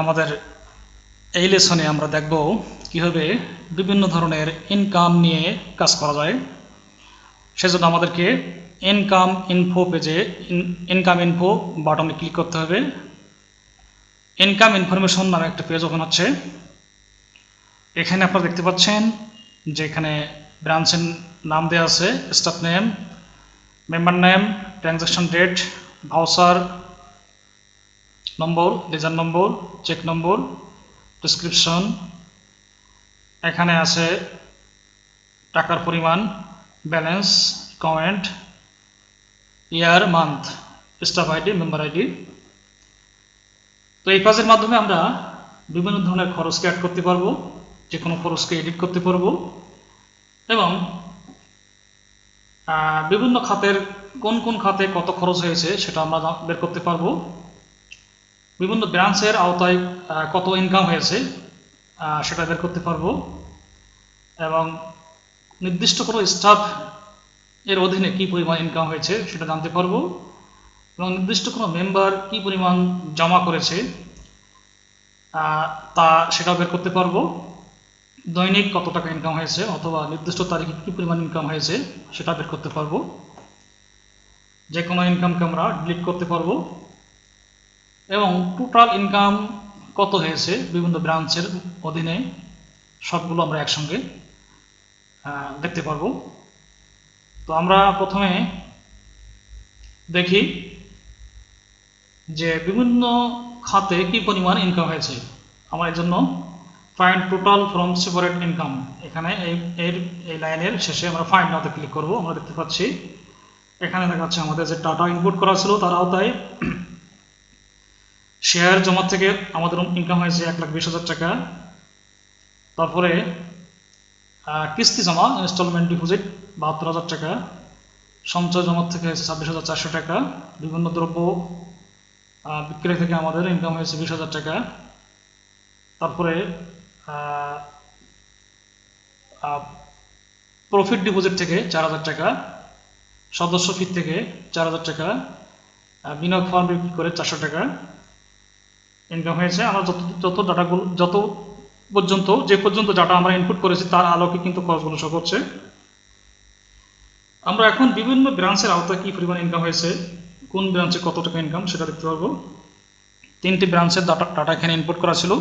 আমাদের এই লেসনে আমরা দেখব কীভাবে বিভিন্ন ধরনের ইনকাম নিয়ে কাজ করা যায়। সেজন্য আমাদেরকে ইনকাম ইনফো পেজে ইনকাম ইনফো বাটনে ক্লিক করতে হবে। ইনকাম ইনফরমেশন নামে একটা পেজ ওপেন হচ্ছে। এখানে আপনারা দেখতে পাচ্ছেন যে এখানে ব্রাঞ্চের নাম দেওয়া আছে staff name member name transaction date voucher number ledger number, cheque number description এখানে আছে টাকার পরিমাণ balance comment year month staff ID member ID তো এই কাজের মাধ্যমে আমরা বিভিন্ন ধরনের খরচকে অ্যাড করতে পারব যে কোনো খরচকে এডিট করতে পারব এবং বিভিন্ন খাতের কোন কোন খাতে কত খরচ হয়েছে সেটা আমরা বের করতে পারব। বিভিন্ন ব্রাঞ্চের আওতায় কত ইনকাম হয়েছে সেটা বের করতে পারব। এবং নির্দিষ্ট কোনো স্টাফ এর অধীনে কি পরিমাণ ইনকাম হয়েছে, সেটা জানতে পারব। এবং নির্দিষ্ট কোনো মেম্বার কি পরিমাণ জমা করেছে তা সেটাও বের করতে পারব। দৈনিক কত টাকা ইনকাম হয়েছে, অথবা নির্দিষ্ট তারিখে কি পরিমাণ ইনকাম হয়েছে, সেটা বের করতে পারব। যে কোনো ইনকামকে আমরা ডিলিট করতে পারব। এবং টোটাল ইনকাম কত হয়েছে বিভিন্ন ব্রাঞ্চের অধীনে? সবগুলো আমরা একসঙ্গে দেখতে পারব। তো আমরা প্রথমে দেখি যে বিভিন্ন খাতে কি পরিমাণ ইনকাম হয়েছে আমার এর জন্য। Find total from separate income এখানে এই, এর, এই লাইনের শেষে আমরা ফাইন্ড নাওতে ক্লিক করব। আমরা দেখতে পাচ্ছি, এখানে দেখা যাচ্ছে আমাদের যে টাটা ইনপুট করা ছিল তার আওতায় শেয়ার জমা থেকে আমাদের ইনকাম হয়েছে এক লাখ বিশ হাজার টাকা। তারপরে কিস্তি জমা ইনস্টলমেন্ট ডিপোজিট বাহাত্তর হাজার টাকা। সঞ্চয় জমা থেকে হয়েছে ছাব্বিশ হাজার চারশো টাকা। বিভিন্ন দ্রব্য বিক্রয় থেকে আমাদের ইনকাম হয়েছে বিশ হাজার টাকা। তারপরে প্রফিট ডিপোজিট থেকে চার হাজার টাকা। সদস্য ফি থেকে চার হাজার টাকা। বিনিয়োগ ফান্ড বিক্রি করে চারশো টাকা। ইনকাম হয়েছে। আমরা যত যত ডাটাগুলো যত পর্যন্ত যে পর্যন্ত ডাটা আমরা ইনপুট করেছি, তার আলোকে কিন্তু খরচগুলো শো করছে। আমরা এখন বিভিন্ন ব্রাঞ্চের আওতায় কি পরিমাণ ইনকাম হয়েছে, কোন ব্রাঞ্চে কত টাকা ইনকাম সেটা দেখতে পারব। তিনটি ব্রাঞ্চের ডাটা ডাটা এখানে ইনপুট করা ছিল।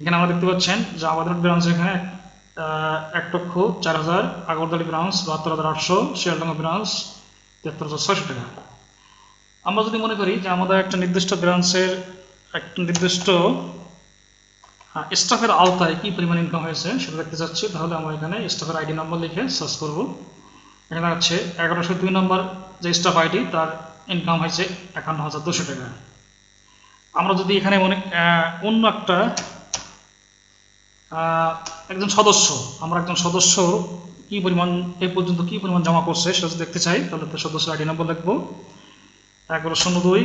এখানে আমরা দেখতে পাচ্ছেন যে আমাদের ব্রাঞ্চ এখানে এক লক্ষ চার হাজার আগরতলি ব্রাঞ্চ বাহাত্তর হাজার আটশো শিয়ালডাঙ্গা ব্রাঞ্চ তেহাত্তর হাজার ছয়শো টাকা। আমরা যদি মনে করি যে আমাদের একটা নির্দিষ্ট ব্রাঞ্চের নির্দিষ্ট স্টাফের আওতায় কি পরিমাণ ইনকাম হয়েছে সেটা দেখতে চাচ্ছি। তাহলে আমরা এখানে স্টাফের আইডি নম্বর লিখে সার্চ করব। এখানে হচ্ছে এগারোশো দুই নম্বর যে স্টাফ আইডি তার ইনকাম হয়েছে একান্ন হাজার দুশো টাকা। আমরা যদি এখানে মনে অন্য একটা একজন সদস্য, আমরা একজন সদস্য কি পরিমাণ, এ পর্যন্ত কি পরিমাণ জমা করছে সেটা দেখতে চাই, তাহলে তার সদস্য আইডি নম্বর লিখব। এগারো শূন্য দুই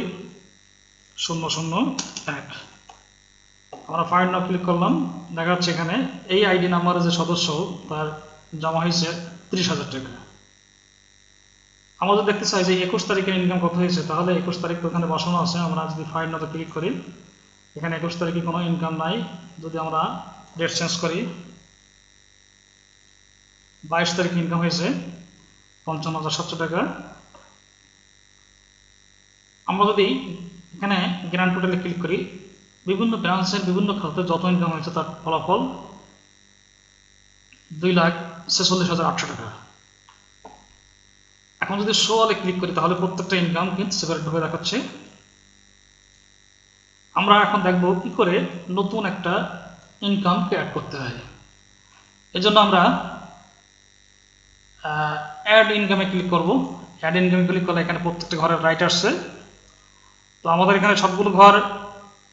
শূন্য শূন্য, এক। আমরা ফাইন্ড নাও ক্লিক করলাম। দেখা যাচ্ছে এখানে এই আইডি নাম্বারের যে সদস্য, তার জমা হয়েছে ত্রিশ হাজার টাকা। যদি দেখতে চাই যে একুশ তারিখের ইনকাম কত হয়েছে, তাহলে একুশ তারিখ তো এখানে বসানো আছে। আমরা যদি ফাইন্ড নাওতে ক্লিক করি, এখানে একুশ তারিখে কোনো ইনকাম নাই। যদি আমরা ডেট চেঞ্জ করি, বাইশ তারিখ ইনকাম হয়েছে পঞ্চান্ন হাজার সাতশো টাকা। আমরা যদি এখানে গ্র্যান্ড টোটালে ক্লিক করি। বিভিন্ন ব্রাঞ্চের বিভিন্ন খাতে যত ইনকাম হয়েছে তার ফলাফল দুই লাখ ছেচল্লিশ হাজার আটশো টাকা। এখন যদি শো অলে ক্লিক করি, তাহলে প্রত্যেকটা ইনকাম কিন্তু সেপারেট ভাবে দেখাচ্ছে। আমরা এখন দেখব কি করে নতুন একটা ইনকামকে অ্যাড করতে হয়। এজন্য আমরা অ্যাড ইনকামে ক্লিক করব। অ্যাড ইনকামে ক্লিক করলে এখানে প্রত্যেকটা ঘরের রাইট আসছে তো আমাদের এখানে সবগুলো ঘর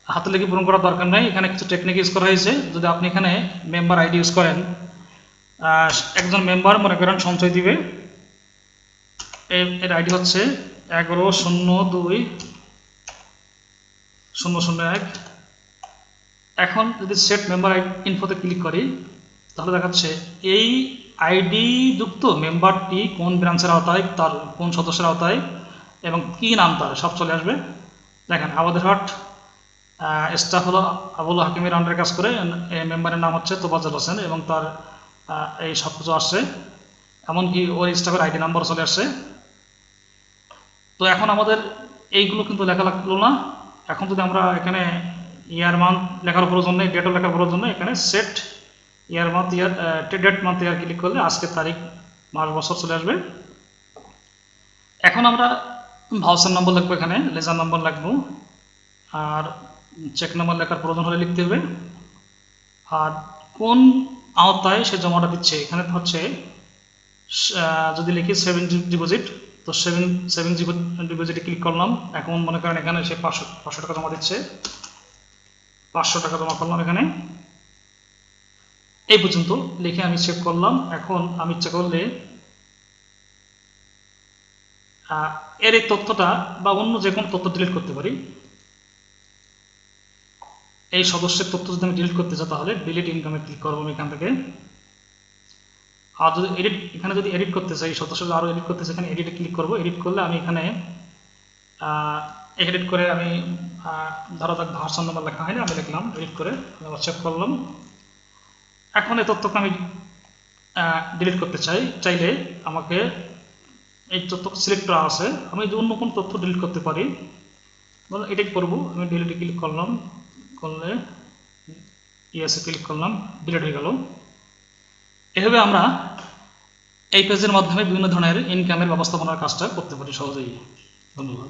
হাতে লেগে পূরণ করার দরকার নেই। এখানে কিছু টেকনিক ইউজ করা হয়েছে। যদি আপনি এখানে মেম্বার আইডি ইউজ করেন একজন মেম্বার মনে করেন সঞ্চয় দিবে। এর- আইডি হচ্ছে এগারো শূন্য দুই শূন্য শূন্য এক। এখন যদি সেট মেম্বার ইনফোতে ক্লিক করি, তাহলে দেখাচ্ছে এই আইডি যুক্ত মেম্বারটি কোন ব্রাঞ্চের আওতায়, তার কোন সদস্যের আওতায়, এবং কি নাম তার, সব চলে আসবে। দেখেন আমাদের হাট স্টাফ হলো আবুল হাকিমের আন্ডারে কাজ করে, এই মেম্বারের নাম হচ্ছে তোবাজুল হোসেন এবং তার এই সব কিছু আসছে। এমনকি ওই স্টাফের আইডি নাম্বার চলে আসছে। তো এখন আমাদের এইগুলো কিন্তু লেখা লাগল না। এখন যদি আমরা এখানে ইয়ার মান্থ লেখার প্রয়োজন নেই ডেটও লেখার প্রয়োজন নেই এখানে set year month year date month year click করলে আজকের তারিখ, মাস, বছর চলে আসবে। এখন আমরা ভাউচার নম্বর লাগবে এখানে, লেজার নম্বর লাগবো। আর চেক নাম্বার লেখার প্রয়োজন হলে লিখতে হবে। আর কোন আওতায় সে জমাটা দিচ্ছে? এখানে হচ্ছে যদি লিখি সেভিং ডিপোজিট তো সেভিং সেভিং ডিপোজিটে ক্লিক করলাম। এখন মনে করেন এখানে সে পাঁচশো পাঁচশো টাকা জমা দিচ্ছে। পাঁচশো টাকা জমা করলাম এখানে। এই পর্যন্ত লিখে আমি চেক করলাম। এখন আমি ইচ্ছা করলে এর এই তথ্যটা বা অন্য যে কোনো তথ্য ডিলিট করতে পারি। এই সদস্যের তথ্য যদি আমি ডিলিট করতে চাই তাহলে ডিলিট ইনকামে ক্লিক করব আমি এখান থেকে। আর যদি এডিট এখানে যদি এডিট করতে চাই সদস্য আরও এডিট করতে চাই এখানে এডিটে ক্লিক করব। এডিট করলে আমি এখানে এডিট করে আমি ধরো যাক ভার্সন নাম্বার লেখা হয়নি, আমি লিখলাম এডিট করে চেক করলাম। এখন এই তথ্যকে আমি ডিলিট করতে চাই, চাইলে আমাকে এই তথ্য সিলেক্ট করা আছে। আমি যে অন্য কোনো তথ্য ডিলিট করতে পারি ধরুন এটাই করব? আমি ডিলিটে ক্লিক করলাম। করলে ইয়েসে ক্লিক করলাম। ডিলিট হয়ে গেল। এভাবে আমরা এই পেজের মাধ্যমে বিভিন্ন ধরনের ইনকামের ব্যবস্থাপনার কাজটা করতে পারি সহজেই। ধন্যবাদ।